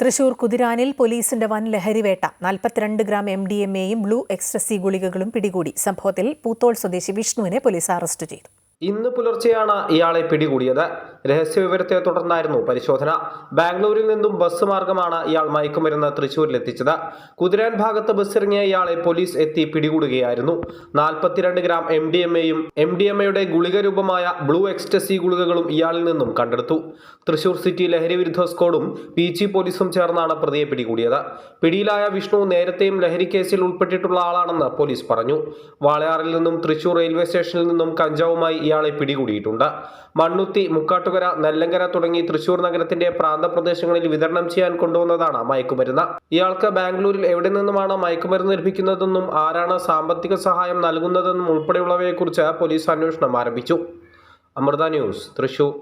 തൃശൂർ കുതിരാനിൽ പോലീസിന്റെ വൻ ലഹരിവേട്ട. നാൽപ്പത്തിരണ്ട് ഗ്രാം എം ഡി എം എയും ബ്ലൂ എക്സ്ട്രസി ഗുളികകളും പിടികൂടി. സംഭവത്തിൽ പൂത്തോൾ സ്വദേശി വിഷ്ണുവിനെ പോലീസ് അറസ്റ്റ് ചെയ്തു. ഇന്ന് പുലർച്ചെയാണ് ഇയാളെ പിടികൂടിയത്. രഹസ്യവിവരത്തെ തുടർന്നായിരുന്നു പരിശോധന. ബാംഗ്ലൂരിൽ നിന്നും ബസ് മാർഗമാണ് ഇയാൾ മയക്കുമരുന്ന് തൃശൂരിലെത്തിച്ചത്. കുതിരാൻ ഭാഗത്ത് ബസ് ഇറങ്ങിയ ഇയാളെ പോലീസ് എത്തി പിടികൂടുകയായിരുന്നു. നാൽപ്പത്തിരണ്ട് ഗ്രാം എം ഡി എം എയും എം ഡി എം എയുടെ ഗുളിക രൂപമായ ബ്ലൂ എക്സ്റ്റസി ഗുളികകളും ഇയാളിൽ നിന്നും കണ്ടെടുത്തു. തൃശൂർ സിറ്റി ലഹരി വിരുദ്ധ സ്ക്വാഡും പി ജി പോലീസും ചേർന്നാണ് പ്രതിയെ പിടികൂടിയത്. പിടിയിലായ വിഷ്ണു നേരത്തെയും ലഹരി കേസിൽ ഉൾപ്പെട്ടിട്ടുള്ള ആളാണെന്ന് പോലീസ് പറഞ്ഞു. വാളയാറിൽ നിന്നും തൃശൂർ റെയിൽവേ സ്റ്റേഷനിൽ നിന്നും കഞ്ചാവുമായി ഇയാളെ പിടികൂടിയിട്ടുണ്ട്. മണ്ണുത്തി മുക്കാട്ടുകര നെല്ലങ്കര തുടങ്ങി തൃശൂർ നഗരത്തിന്റെ പ്രാന്തപ്രദേശങ്ങളിൽ വിതരണം ചെയ്യാൻ കൊണ്ടുവന്നതാണ് മയക്കുമരുന്ന്. ഇയാൾക്ക് ബാംഗ്ലൂരിൽ എവിടെ നിന്നുമാണ് മയക്കുമരുന്ന് ലഭിക്കുന്നതെന്നും ആരാണ് സാമ്പത്തിക സഹായം നൽകുന്നതെന്നും ഉൾപ്പെടെയുള്ളവയെക്കുറിച്ച് പോലീസ് അന്വേഷണം ആരംഭിച്ചു. അമൃത ന്യൂസ് തൃശൂർ.